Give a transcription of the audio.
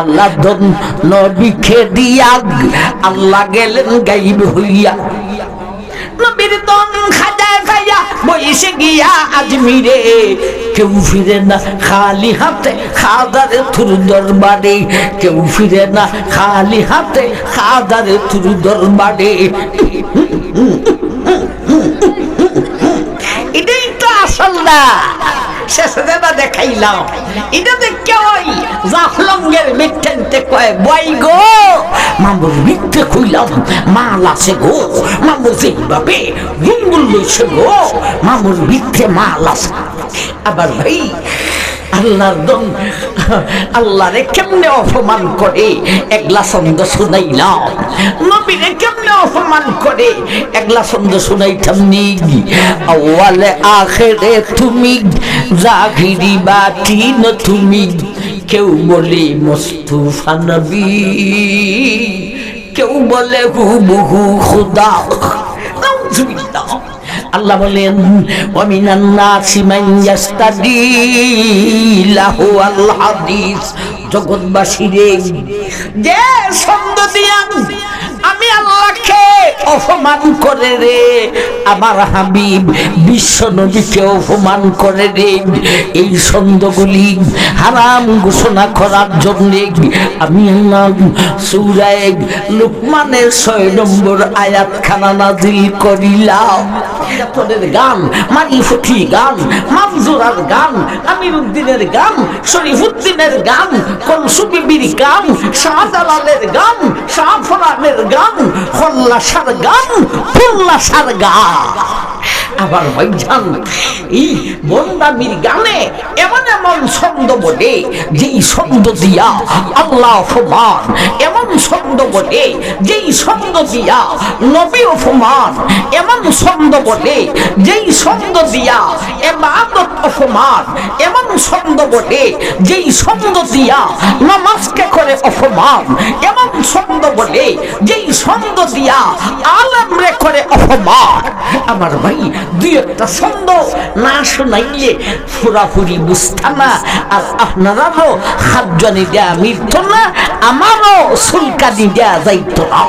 আল্লাহ নবীকে দিয়া আল্লাহ গেলেন গাইব হইয়া। নবীর দন খাজায় খাইয়া বইসে গিয়া আজমিরে। কেউ ফিরে না খালি হাতে খাদারে থুর দরবারে। কেউ ফিরে না খালি হাতে খাদারে থুর দরবারে। এটাই তো আসল না। শেষে দেবা দেখাইলাম। এটা জাফলঙ্গের মিথ্যান্তে বই গো। মামুর মিথ্যে কইলাম, মাল আছে গো। মামুর যেভাবে গুঙ্গুল লইছে গো, মামুর মিথ্যে মাল আছে। আবার ভাই, আল্লাহর দম, আল্লাহরে কেমনে অপমান করে? একলা ছন্দ শুনাইলাম। নবীরে কেমনে অপমান করে? একলা ছন্দ শুনাইতাম নি আওয়ালে আখেরে তুমি, জাগিরি বাতিন তুমি। কেউ বলে মুস্তুফা নবী, কেউ বলে হু বহু খুদা আল্লাহ বলেন অমিনান্না নাসি মান ইয়াস্তাদি, লাহু আল হাদিস। জগৎবাসী রে যে শব্দ দিয়া আমি আল্লাহকে অপমান করে রে। আমার হাবিব বিশ্ব নবীকে অপমান করে রে। এই ছন্দগুলি হারাম ঘোষণা করার জন্য আমি সূরায়ে লুকমানের ছয় নম্বর আয়াত খানা নাজিল করিলাম। তোদের গান মারিফুটি গান মামজুরার গান আমির উদ্দিনের গান, শরীফুদ্দিনের গান কলসুবিবির গান, শাহজালালের গান, শাহফরানের গান, খল্লাসার গান ফুল্লাসার গান। আবার ভাইজান এই বন্দামির গানে এমন এমন ছন্দ বলে, যেই ছন্দ দিয়া আল্লাহ অপমান এমন ছন্দ বলে, যেই ছন্দ দিয়া নবী অপমান এমন ছন্দ বলে, যেই ছন্দ দিয়া এবাদত অপমান এমন ছন্দ বলে, যেই ছন্দ দিয়া নামাজকে করে অপমান। এমন ছন্দ বলে, যেই ছন্দ দিয়া আলমরে করে অপমান। আমার ভাই, দুই একটা ছন্দ না শোনাইলে ফুরাফুরি বুঝতাম আর আপনারাও হাত জানি দেয়া মিলত না, আমারও সুলকানি দেয়া যাইত না।